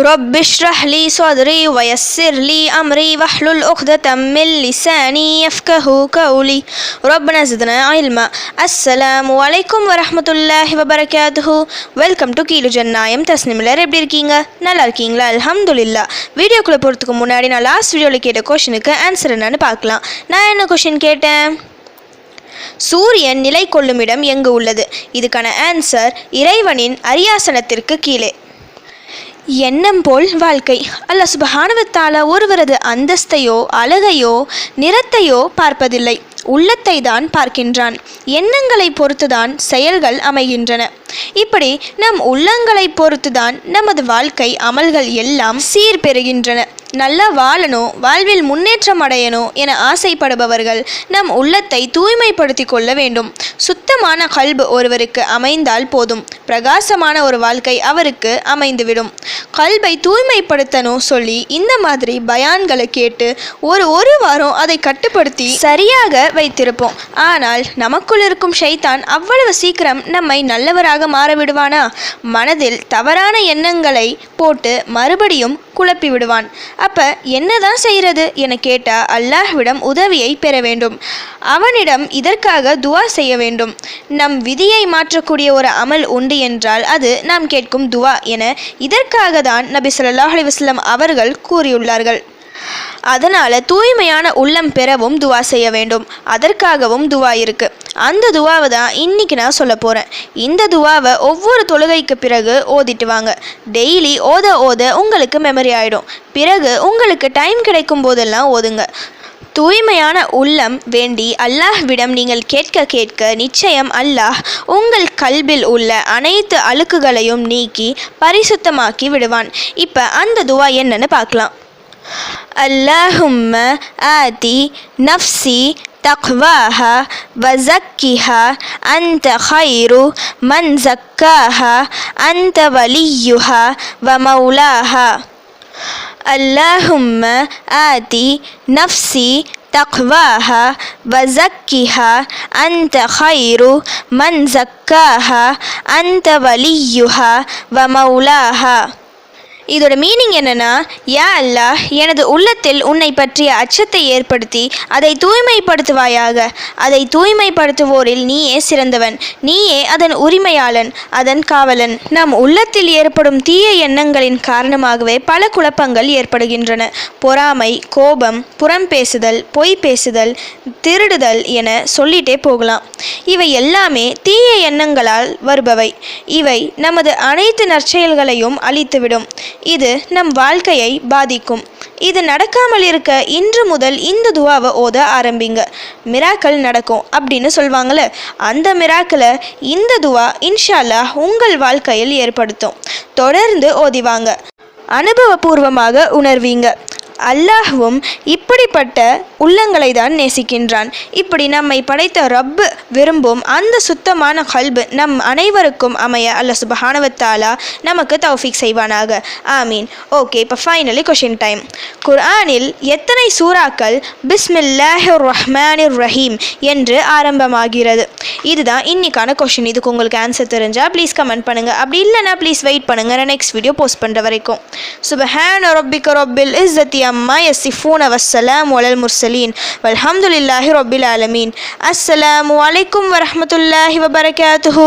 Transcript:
رب اشرح لي صدري ويسر لي أمري واحلل عقدة من لساني يفقه قولي ربنا زدنا علما السلام عليكم ورحمة الله وبركاته welcome to கீழு ஜன்னாயம் தஸ்னிமிலர் எப்படி இருக்கீங்க நல்லா இருக்கீங்களா அல்ஹம்துலில்லா வீடியோக்குள்ளே போகிறதுக்கு முன்னாடி நான் லாஸ்ட் வீடியோவில் கேட்ட கொஷனுக்கு ஆன்சர் என்னன்னு பார்க்கலாம் நான் என்ன கொஷின் கேட்டேன் சூரியன் நிலை கொள்ளும் இடம் எங்கு உள்ளது இதுக்கான ஆன்சர் இறைவனின் அரியாசனத்திற்கு கீழே எண்ணம் போல் வாழ்க்கை. அல்லாஹ் சுபஹானவத்தால ஒருவரது அந்தஸ்தையோ அழகையோ நிறத்தையோ பார்ப்பதில்லை. உள்ளத்தை தான் பார்க்கின்றான். எண்ணங்களை பொறுத்துதான் செயல்கள் அமைகின்றன. இப்படி நம் உள்ளங்களை பொறுத்துதான் நமது வாழ்க்கை அமல்கள் எல்லாம் சீர் பெறுகின்றன நல்லா வாழணும் வாழ்வில் முன்னேற்றம் அடையணும் என ஆசைப்படுபவர்கள் நம் உள்ளத்தை தூய்மைப்படுத்தி கொள்ள வேண்டும். சுத்தமான கல்பு ஒருவருக்கு அமைந்தால் போதும். பிரகாசமான ஒரு வாழ்க்கை அவருக்கு அமைந்துவிடும். கல்பை தூய்மைப்படுத்தணும் சொல்லி இந்த மாதிரி பயான்களை கேட்டு ஒரு ஒரு வாரம் அதை கட்டுப்படுத்தி சரியாக வைத்திருப்போம். ஆனால் நமக்குள் இருக்கும் ஷைத்தான் அவ்வளவு சீக்கிரம் நம்மை நல்லவராக மாறவிடுவானா? மனதில் தவறான எண்ணங்களை போட்டு மறுபடியும் குழப்பி விடுவான் அப்ப என்னதான் செய்யறது என கேட்டா அல்லாஹ்விடம் உதவியை பெற வேண்டும். அவனிடம் இதற்காக துவா செய்ய வேண்டும். நம் விதியை மாற்றக்கூடிய ஒரு அமல் உண்டு என்றால் அது நாம் கேட்கும் துவா என இதற்காக தான் நபி சொல்லாஹ் அலிவஸ்லம் அவர்கள் கூறியுள்ளார்கள். அதனால தூய்மையான உள்ளம் பெறவும் துவா செய்ய வேண்டும். அதற்காகவும் துவா இருக்கு. அந்த துவாவை தான் இன்னைக்கு நான் சொல்ல போகிறேன் இந்த துவாவை ஒவ்வொரு தொழுகைக்கு பிறகு ஓதிட்டு வாங்க டெய்லி ஓத ஓத உங்களுக்கு மெமரி ஆகிடும் பிறகு உங்களுக்கு டைம் கிடைக்கும் போதெல்லாம் ஓதுங்க. தூய்மையான உள்ளம் வேண்டி அல்லாஹ்விடம் நீங்கள் கேட்க கேட்க நிச்சயம் அல்லாஹ் உங்கள் கல்பில் உள்ள அனைத்து அழுக்குகளையும் நீக்கி பரிசுத்தமாக்கி விடுவான். இப்போ அந்த துவா என்னன்னு பார்க்கலாம். அல்லாஹும்ம ஆதி நஃப்சி تقواها وزكها أنت خير من زكاها أنت وليها ومولاها اللهم آتي نفسي تقواها وزكها أنت خير من زكاها أنت وليها ومولاها இதோட மீனிங் என்னன்னா யா அல்லாஹ் எனது உள்ளத்தில் உன்னை பற்றிய அச்சத்தை ஏற்படுத்தி அதை தூய்மைப்படுத்துவாயாக. அதை தூய்மைப்படுத்துவோரில் நீயே சிறந்தவன். நீயே அதன் உரிமையாளன் அதன் காவலன். நம் உள்ளத்தில் ஏற்படும் தீய எண்ணங்களின் காரணமாகவே பல குழப்பங்கள் ஏற்படுகின்றன. பொறாமை கோபம் புறம் பேசுதல் பொய் பேசுதல் திருடுதல் என சொல்லிட்டே போகலாம். இவை எல்லாமே தீய எண்ணங்களால் வருபவை. இவை நமது அனைத்து நற்செயல்களையும் அழித்துவிடும். இது நம் வாழ்க்கையை பாதிக்கும். இது நடக்காமல் இருக்க இன்று முதல் இந்த துவாவை ஓத ஆரம்பிங்க. மிராக்கள் நடக்கும் அப்படின்னு சொல்லுவாங்கள்ல அந்த மிராக்களை இந்த துவா இன்ஷால்லா உங்கள் வாழ்க்கையில் ஏற்படுத்தும். தொடர்ந்து ஓதிவாங்க. அனுபவபூர்வமாக உணர்வீங்க. அல்லாஹ்வும் இப்படிப்பட்ட உள்ளங்களை தான் நேசிக்கின்றான். இப்படி நம்மை படைத்த ரப்பு விரும்பும் அந்த சுத்தமான கல்பு நம் அனைவருக்கும் அமைய அல்ல சுபஹானவத்தாலா நமக்கு தௌஃபீக் செய்வானாக. ஆமீன். ஓகே இப்போ ஃபைனலி கொஷின் டைம் குர்ஆனில் எத்தனை சூறாக்கள் பிஸ்மில்லாஹிர் ரஹ்மானிர் ரஹீம் என்று ஆரம்பமாகிறது? இதுதான் இன்னைக்கான கொஷின் இதுக்கு உங்களுக்கு ஆன்சர் தெரிஞ்சால் ப்ளீஸ் கமெண்ட் பண்ணுங்கள் அப்படி இல்லைனா ப்ளீஸ் வெயிட் பண்ணுங்கள் நான் நெக்ஸ்ட் வீடியோ போஸ்ட் பண்ணுற வரைக்கும். சுபஹான ரப்பிக்க عما يصفون والسلام على المرسلين والحمد لله رب العالمين. السلام عليكم ورحمة الله وبركاته.